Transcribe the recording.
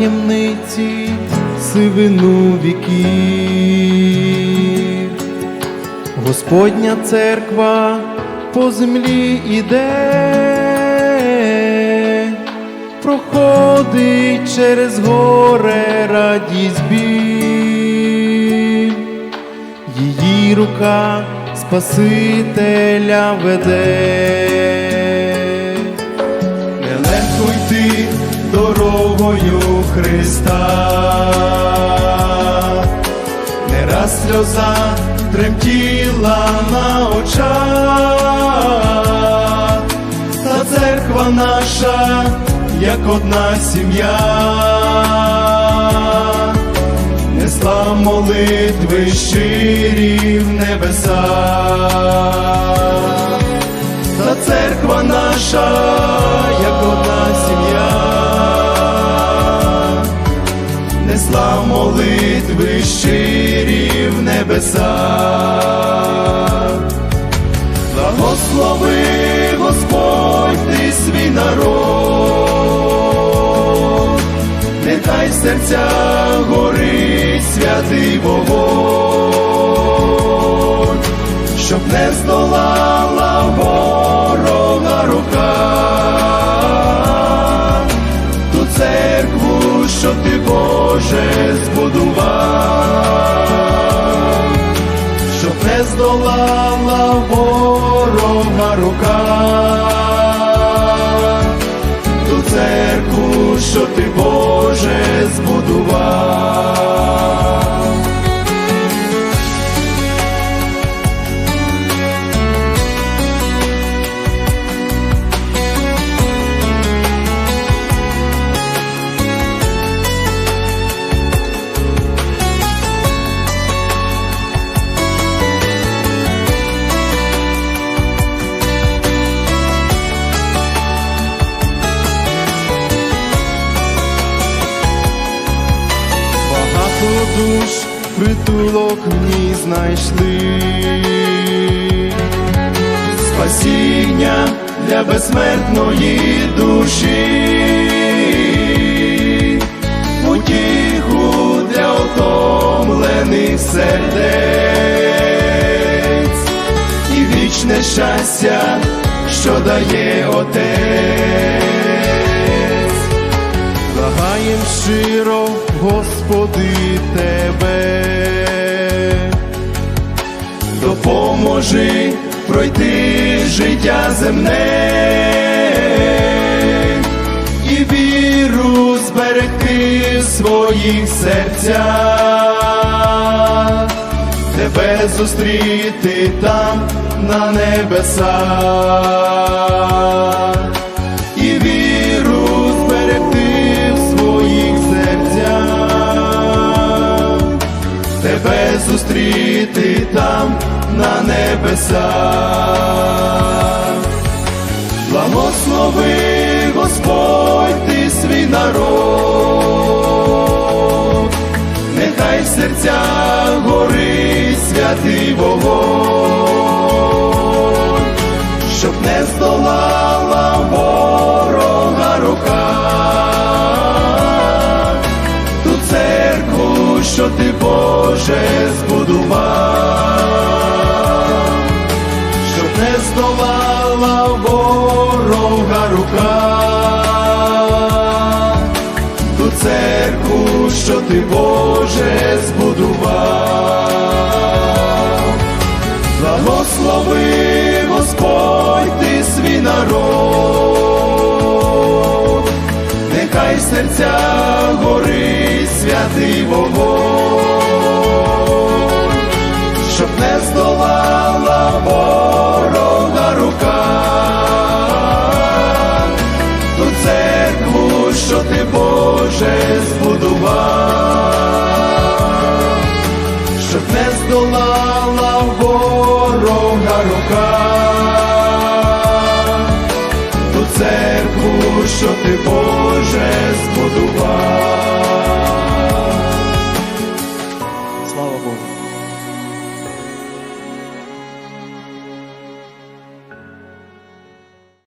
таємниці сивину віків. Господня церква по землі іде, проходить через горе радість біль, її рука Спасителя веде. Нелегко йти дорогою Христа, не раз сльоза тремтіла на очах, та церква наша, як одна сім'я, несла молитви щирі в небеса щирі в небеса. Благослови Господь ти свій народ, нехай серця горить святий вогонь, щоб не здолала Боже збудував. Душ притулок в знайшли. Спасіння для безсмертної душі, утіху для отомлених сердець і вічне щастя, що дає Отець. Благаєм щиро, Господи, Тебе, допоможи пройти життя земне. І віру зберегти в своїх серцях, тебе зустріти там на небесах зустріти там на небесах. Благослови Господь ти свій народ, нехай в серцях горить святий вогонь, щоб не здолала ворога рука, що ти Боже збудував, щоб не здолала ворога рука, ту церкву, що ти Боже збудував. Благослови Господь ти свій народ, нехай в серцях горить святий вогонь, щоб не здолала ворога рука, ту церкву, що ти Боже збудував. Щоб не здолала ворога рука, ту церкву, що ти Боже